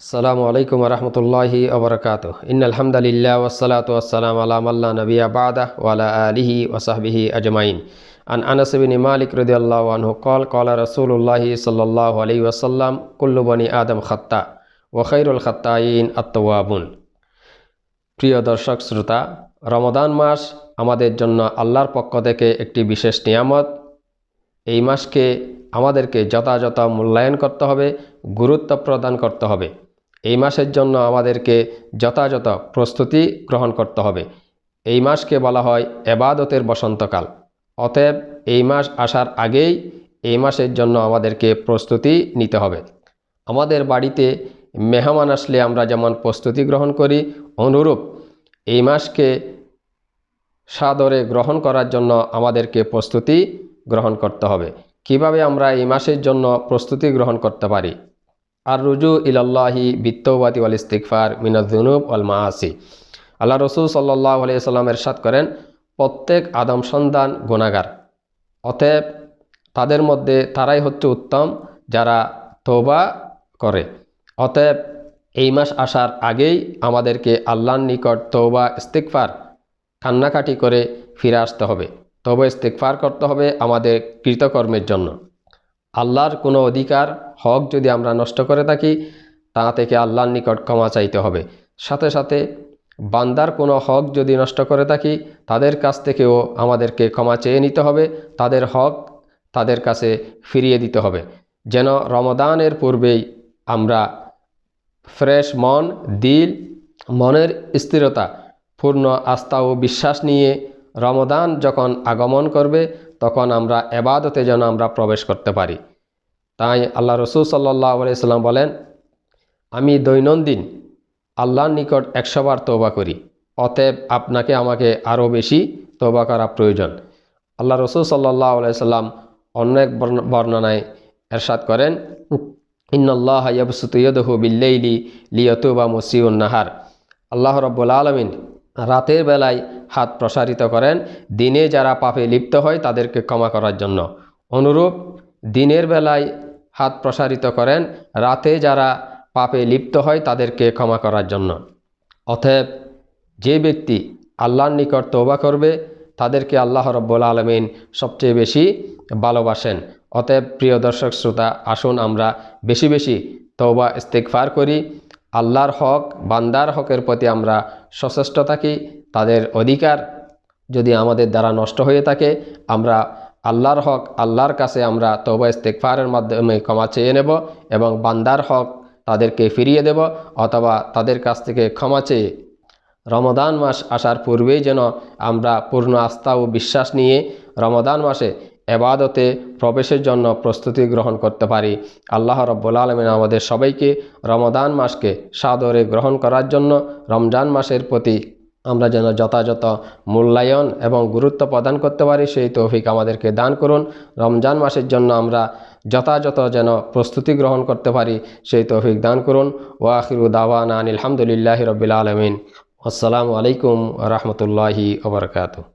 আসসালামু আলাইকুম রহমতুল্লাহি আবরকাত ইনালহামদুলিল্লাহ ওসালাত ওসালাম আলাম আল্লাহ নবিয়া বাদা ওয়ালা আলিহি ওসাহবিহি আজমাইন। আন আনসবিন মালিক রদিয়াল্লাহ আনহু কল কলা রসুল্লাহি সাল্লাহ আলি ওসাল্লাম কুল্লু বনি আদম খত্তা ওখৈরুল খত্তাইন আত্তওয়াবুন। প্রিয় দর্শক, শ্রোতা রমদান মাস আমাদের জন্য আল্লাহর পক্ষ থেকে একটি বিশেষ নিয়ামত। এই মাসকে আমাদেরকে যথাযথ মূল্যায়ন করতে হবে, গুরুত্ব প্রদান করতে হবে। এই মাসের জন্য আমাদেরকে যথাযথ প্রস্তুতি গ্রহণ করতে হবে। এই মাসকে বলা হয় এবাদতের বসন্তকাল। অতএব এই মাস আসার আগেই এই মাসের জন্য আমাদেরকে প্রস্তুতি নিতে হবে। আমাদের বাড়িতে মেহমান আসলে আমরা যেমন প্রস্তুতি গ্রহণ করি, অনুরূপ এই মাসকে সাদরে গ্রহণ করার জন্য আমাদেরকে প্রস্তুতি গ্রহণ করতে হবে। কীভাবে আমরা এই মাসের জন্য প্রস্তুতি গ্রহণ করতে পারি? আর রুজু ইলাল্লাহি বিত্তবাতি ওয়াল ইস্তিকফার মিনাজুনুব ওয়াল মাসি আল্লাহ রসুল সাল্লাহ আলিয়াল্লামের সাত করেন, প্রত্যেক আদম সন্তান গুণাগার অতএব তাদের মধ্যে তারাই হচ্ছে উত্তম যারা তৌবা করে। অতএব এই মাস আসার আগেই আমাদেরকে আল্লাহর নিকট তৌবা ইস্তিকফার কান্নাকাটি করে ফিরে আসতে হবে। তবে ইস্তেকফার করতে হবে আমাদের কৃতকর্মের জন্য। আল্লাহর কোনো অধিকার, হক যদি আমরা নষ্ট করে থাকি, তা থেকে আল্লাহর নিকট ক্ষমা চাইতে হবে। সাথে সাথে বান্দার কোনো হক যদি নষ্ট করে থাকি, তাদের কাছ থেকেও আমাদেরকে ক্ষমা চেয়ে নিতে হবে, তাদের হক তাদের কাছে ফিরিয়ে দিতে হবে। যেন রমদানের পূর্বেই আমরা ফ্রেশ মন, দিল, মনের স্থিরতা, পূর্ণ আস্থা ও বিশ্বাস নিয়ে রমদান যখন আগমন করবে, তখন আমরা এবাদতে যেন আমরা প্রবেশ করতে পারি। তাই আল্লাহ রসুল সাল্লাহ আলাইসাল্লাম বলেন, আমি দৈনন্দিন আল্লাহর নিকট একশোবার তোবা করি, অতএব আপনাকে আমাকে আরও বেশি তোবা করা প্রয়োজন। আল্লাহ রসুল সাল্লাহ আলাইসাল্লাম অনেক বর্ণনায় এরশাদ করেন ইন্নআল্লাহ ইয়াবসুতয়দহু বিল্লাইলি লিয়তুবা মুসিউন নাহার। আল্লাহ রব্বুল আলমিন রাতের বেলায় হাত প্রসারিত করেন দিনে যারা পাপে লিপ্ত হয় তাদেরকে ক্ষমা করার জন্য। অনুরূপ, দিনের বেলায় হাত প্রসারিত করেন, রাতে যারা পাপে লিপ্ত হয় তাদেরকে ক্ষমা করার জন্য। অতএব, যে ব্যক্তি আল্লাহর নিকট তৌবা করবে, তাদেরকে আল্লাহ রব্বুল আলমিন সবচেয়ে বেশি ভালোবাসেন। অতএব, প্রিয় দর্শক শ্রোতা, আসুন আমরা বেশি বেশি তৌবা ইস্তেকফার করি। আল্লাহর হক, বান্দার হকের প্রতি আমরা সচেষ্ট থাকি তাদের অধিকার যদি আমাদের দ্বারা নষ্ট হয়ে থাকে, আমরা আল্লাহর হক, আল্লাহর কাছে আমরা তৌবা ইস্তেকফারের মাধ্যমে ক্ষমা চেয়ে নেব এবং বান্দার হক তাদেরকে ফিরিয়ে দেব অথবা তাদের কাছ থেকে ক্ষমা চেয়ে। রমদান মাস আসার পূর্বেই যেন আমরা পূর্ণ আস্থা ও বিশ্বাস নিয়ে রমদান মাসে এবাদতে প্রবেশের জন্য প্রস্তুতি গ্রহণ করতে পারি। আল্লাহ রব্বুল আলমিন আমাদের সবাইকে রমদান মাসকে সাদরে গ্রহণ করার জন্য রমজান মাসের প্রতি আমরা যেন যথাযথ মূল্যায়ন এবং গুরুত্ব প্রদান করতে পারি, সেই তৌফিক আমাদেরকে দান করুন। রমজান মাসের জন্য আমরা যথাযথ যেন প্রস্তুতি গ্রহণ করতে পারি, সেই তৌফিক দান করুন। ওয়াখিরু দাওয়ান আনিল হামদুলিল্লাহ রবিল আলমিন। আসসালামু আলাইকুম রহমতুল্লাহি ওবরকাতু